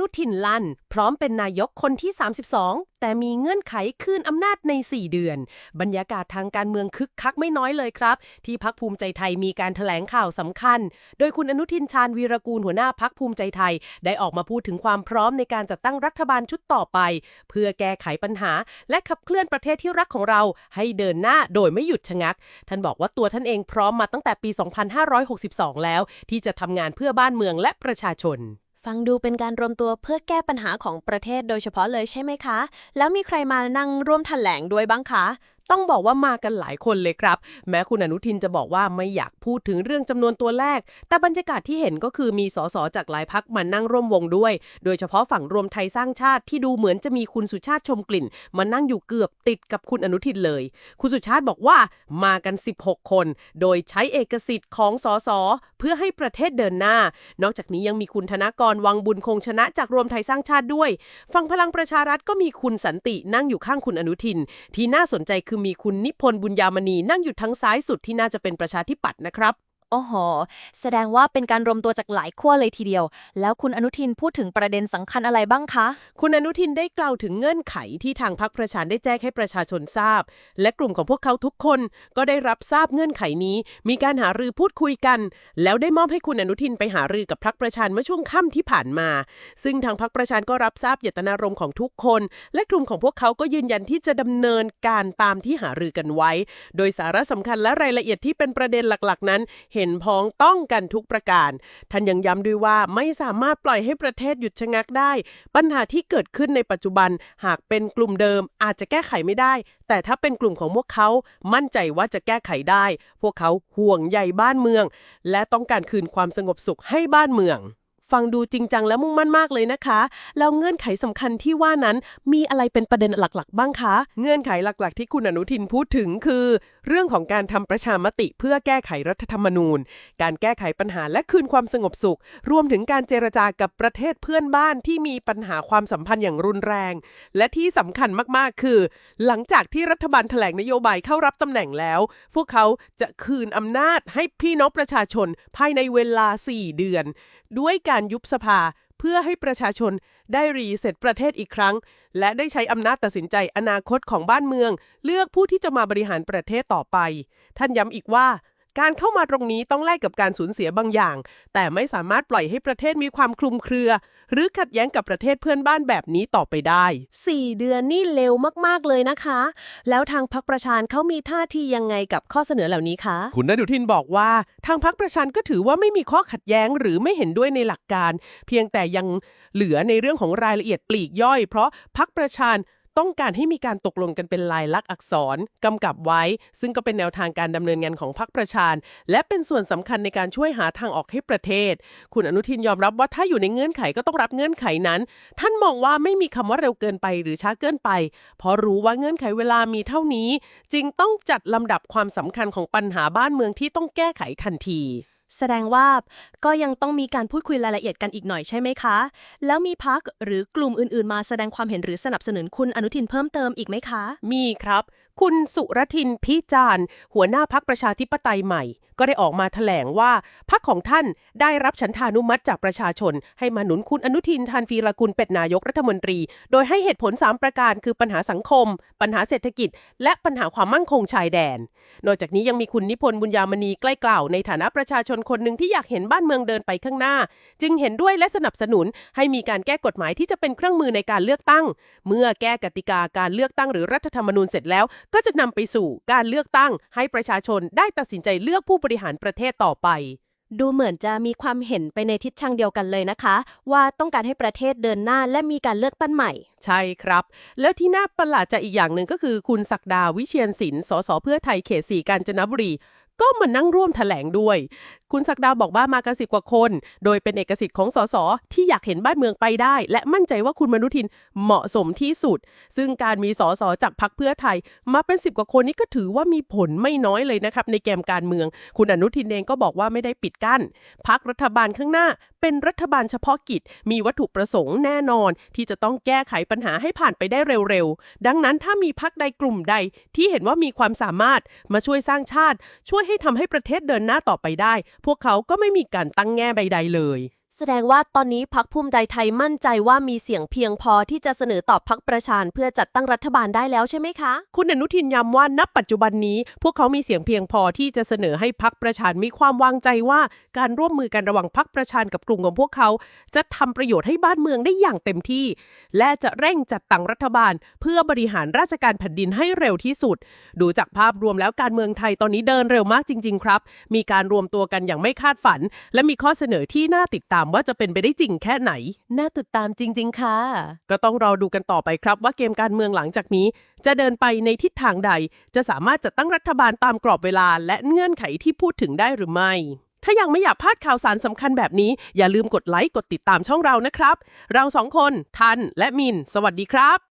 นุทินลั่น พร้อมเป็นนายกคนที่ 32 แต่มีเงื่อนไขคืนอำนาจใน 4 เดือน บรรยากาศทางการเมืองคึกคักไม่น้อยเลยครับ ที่พักภูมิใจไทยมีการถแถลงข่าวสำคัญ โดยคุณอนุทินชาญวีรกูลหัวหน้าพักภูมิใจไทย ได้ออกมาพูดถึงความพร้อมในการจัดตั้งรัฐบาลชุดต่อไป เพื่อแก้ไขปัญหา และขับเคลื่อนประเทศที่รักของเราให้เดินหน้าโดยไม่หยุดชะงัก ท่านบอกว่าตัวท่านเองพร้อมมาตั้งแต่ปี 2562 แล้ว ที่จะทำงานเพื่อบ้านเมืองและประชาชน ฟังดูเป็นการรวมตัวเพื่อแก้ปัญหาของประเทศโดยเฉพาะเลยใช่ไหมคะ แล้วมีใครมานั่งร่วมแถลงด้วยบ้างคะ ต้องบอกว่ามากันหลายคนเลยครับ แม้คุณอนุทินจะบอกว่าไม่อยากพูดถึงเรื่องจำนวนตัวแรก แต่บรรยากาศที่เห็นก็คือมีสสจากหลายพักมานั่งร่วมวงด้วย โดยเฉพาะฝั่งรวมไทยสร้างชาติที่ดูเหมือนจะมีคุณสุชาติชมกลิ่น มานั่งอยู่เกือบติดกับคุณอนุทินเลย คุณสุชาติบอกว่ามากัน 16 คน โดยใช้เอกสิทธิ์ของสสเพื่อให้ประเทศเดินหน้า นอกจากนี้ยังมีคุณธนากรวังบุญคงชนะจากรวมไทยสร้างชาติด้วย ฝั่งพลังประชารัฐก็มีคุณสันตินั่งอยู่ข้างคุณอนุทิน ที่น่าสนใจคือมีคุณนิพนธ์บุญยามณีนั่งอยู่ทั้งซ้ายสุดที่น่าจะเป็นประชาธิปัตย์นะครับ โอ้โห แสดงว่าเป็นการรวมตัวจากหลายขั้วเลยทีเดียว แล้วคุณอนุทินพูดถึงประเด็นสำคัญอะไรบ้างคะ คุณอนุทินได้กล่าวถึงเงื่อนไขที่ทางพรรคประชาได้แจ้งให้ประชาชนทราบ และกลุ่มของพวกเขาทุกคนก็ได้รับทราบเงื่อนไขนี้ มีการหารือพูดคุยกัน แล้วได้มอบให้คุณอนุทินไปหารือกับพรรคประชาเมื่อช่วงค่ำที่ผ่านมา ซึ่งทางพรรคประชาก็รับทราบเจตนารมณ์ของทุกคน และกลุ่มของพวกเขาก็ยืนยันที่จะดำเนินการตามที่หารือกันไว้ โดยสาระสำคัญและรายละเอียดที่เป็นประเด็นหลัก ๆ นั้นเห็นพ้องต้องกันทุกประการ ท่านยังย้ำด้วยว่าไม่สามารถปล่อยให้ประเทศหยุดชะงักได้ ปัญหาที่เกิดขึ้นในปัจจุบันหากเป็นกลุ่มเดิมอาจจะแก้ไขไม่ได้ แต่ถ้าเป็นกลุ่มของพวกเขา มั่นใจว่าจะแก้ไขได้ พวกเขาห่วงใยบ้านเมือง และต้องการคืนความสงบสุขให้บ้านเมือง ฟังดูจริงจังและมุ่งมั่นมากเลยนะคะ แล้วเงื่อนไขสำคัญที่ว่านั้นมีอะไรเป็นประเด็นหลักๆ บ้างคะ เงื่อนไขหลักๆ ที่คุณอนุทินพูดถึงคือ เรื่องของการทำประชามติเพื่อแก้ไขรัฐธรรมนูญ การแก้ไขปัญหาและคืนความสงบสุข รวมถึงการเจรจากับประเทศเพื่อนบ้านที่มีปัญหาความสัมพันธ์อย่างรุนแรง และที่สำคัญมากๆ คือ หลังจากที่รัฐบาลแถลงนโยบายเข้ารับตำแหน่งแล้ว พวกเขาจะคืนอำนาจให้พี่น้องประชาชนภายในเวลา 4 เดือน ด้วยการยุบสภา เพื่อให้ประชาชนได้รีเซ็ตประเทศอีกครั้ง และได้ใช้อำนาจตัดสินใจอนาคตของบ้านเมือง เลือกผู้ที่จะมาบริหารประเทศต่อไป ท่านย้ำอีกว่า การเข้ามาตรงนี้ต้องแลกกับการสูญเสียบางอย่าง แต่ไม่สามารถปล่อยให้ประเทศมีความคลุมเครือ หรือขัดแย้งกับประเทศเพื่อนบ้านแบบนี้ต่อไปได้ 4 เดือนนี่เร็วมากๆเลยนะคะ แล้วทางพรรคประชานเขามีท่าทียังไงกับข้อเสนอเหล่านี้คะคุณนดุทินบอกว่า ทางพรรคประชาก็ถือว่าไม่มีข้อขัดแย้งหรือไม่เห็นด้วยในหลักการ เพียงแต่ยังเหลือในเรื่องของรายละเอียดปลีกย่อย เพราะพรรคประชา ต้องการให้มีการตกลงกันเป็นลายลักษณ์อักษรกำกับไว้ ซึ่งก็เป็นแนวทางการดำเนินงานของพรรคประชาและเป็นส่วนสำคัญในการช่วยหาทางออกให้ประเทศ คุณอนุทินยอมรับว่าถ้าอยู่ในเงื่อนไขก็ต้องรับเงื่อนไขนั้น ท่านมองว่าไม่มีคำว่าเร็วเกินไปหรือช้าเกินไป เพราะรู้ว่าเงื่อนไขเวลามีเท่านี้ จึงต้องจัดลำดับความสำคัญของปัญหาบ้านเมืองที่ต้องแก้ไขทันที แสดงว่าก็ยังต้องมีการพูดคุยรายละเอียดกันอีกหน่อยใช่ไหมคะ แล้วมีพักหรือกลุ่มอื่นๆ มาแสดงความเห็นหรือสนับสนุนคุณอนุทินเพิ่มเติมอีกไหมคะ มีครับ คุณสุรทินพิจารณ์ หัวหน้าพักประชาธิปไตยใหม่ ก็ได้ออกมาแถลงว่าพักของท่านได้รับฉันทานุมัติจากประชาชน ให้มาหนุนคุณอนุทินทานฟีรกุลเป็นนายกรัฐมนตรี โดยให้เหตุผล 3 ประการคือปัญหาสังคม ปัญหาเศรษฐกิจ และปัญหาความมั่นคงชายแดน นอกจากนี้ยังมีคุณนิพนธ์บุญยามณีใกล้กล่าวในฐานะประชาชนคนหนึ่งที่อยากเห็นบ้านเมืองเดินไปข้างหน้า จึงเห็นด้วยและสนับสนุนให้มีการแก้กฎหมายที่จะเป็นเครื่องมือในการเลือกตั้ง เมื่อแก้กติกาการเลือกตั้งหรือรัฐธรรมนูญเสร็จแล้ว ก็จะนำไปสู่การเลือกตั้ง ให้ประชาชนได้ตัดสินใจเลือกผู้บริหารประเทศต่อไป ดูเหมือนจะมีความเห็นไปในทิศทางเดียวกันเลยนะคะ ว่าต้องการให้ประเทศเดินหน้าและมีการเลือกตั้งใหม่ ใช่ครับ แล้วที่น่าประหลาดใจอีกอย่างหนึ่งก็คือคุณศักดาวิเชียนศิลป์สสเพื่อไทยเขตสีกาญจนบุรี ก็มานั่งร่วมแถลงด้วย คุณศักดาบอกว่ามากันสิบกว่าคน โดยเป็นเอกสิทธิ์ของสสที่อยากเห็นบ้านเมืองไปได้ และมั่นใจว่าคุณมนุทินเหมาะสมที่สุด ซึ่งการมีสสจากพรรคเพื่อไทย มาเป็นสิบกว่าคนนี้ก็ถือว่ามีผลไม่น้อยเลยนะครับในเกมการเมือง คุณอนุทินเองก็บอกว่าไม่ได้ปิดกั้นพรรครัฐบาลข้างหน้าเป็นรัฐบาลเฉพาะกิจ มีวัตถุประสงค์แน่นอน ที่จะต้องแก้ไขปัญหาให้ผ่านไปได้เร็วๆ ดังนั้นถ้ามีพักใดกลุ่มใดที่เห็นว่ามีความสามารถมาช่วยสร้างชาติ ช่วยให้ทำให้ประเทศเดินหน้าต่อไปได้ พวกเขาก็ไม่มีการตั้งแง่ใดๆเลย แสดงว่าตอนนี้พักภูมิใจไทยมั่นใจว่ามีเสียงเพียงพอที่จะเสนอตอบพักประชาเพื่อจัดตั้งรัฐบาลได้แล้วใช่ไหมคะ คุณอนุทินย้ำว่าณปัจจุบันนี้ พวกเขามีเสียงเพียงพอที่จะเสนอให้พักประชามีความวางใจว่าการร่วมมือกันระหว่างพักประชากับกลุ่มของพวกเขา จะทำประโยชน์ให้บ้านเมืองได้อย่างเต็มที่ และจะเร่งจัดตั้งรัฐบาล เพื่อบริหารราชการแผ่นดินให้เร็วที่สุด ดูจากภาพรวมแล้วการเมืองไทยตอนนี้เดินเร็วมากจริง ๆ ครับ มีการรวมตัวกันอย่างไม่คาดฝัน และมีข้อเสนอที่น่าติดตามว่าจะเป็นไปได้จริงแค่ไหน น่าติดตามจริง ๆ ค่ะ ก็ต้องรอดูกันต่อไปครับว่าเกมการเมืองหลังจากนี้ จะเดินไปในทิศทางใด จะสามารถจัดตั้งรัฐบาลตามกรอบเวลา และเงื่อนไขที่พูดถึงได้หรือไม่ ถ้ายังไม่อยากพลาดข่าวสารสำคัญแบบนี้ อย่าลืมกดไลค์กดติดตามช่องเรานะครับ เราสองคนทันและมิน สวัสดีครับ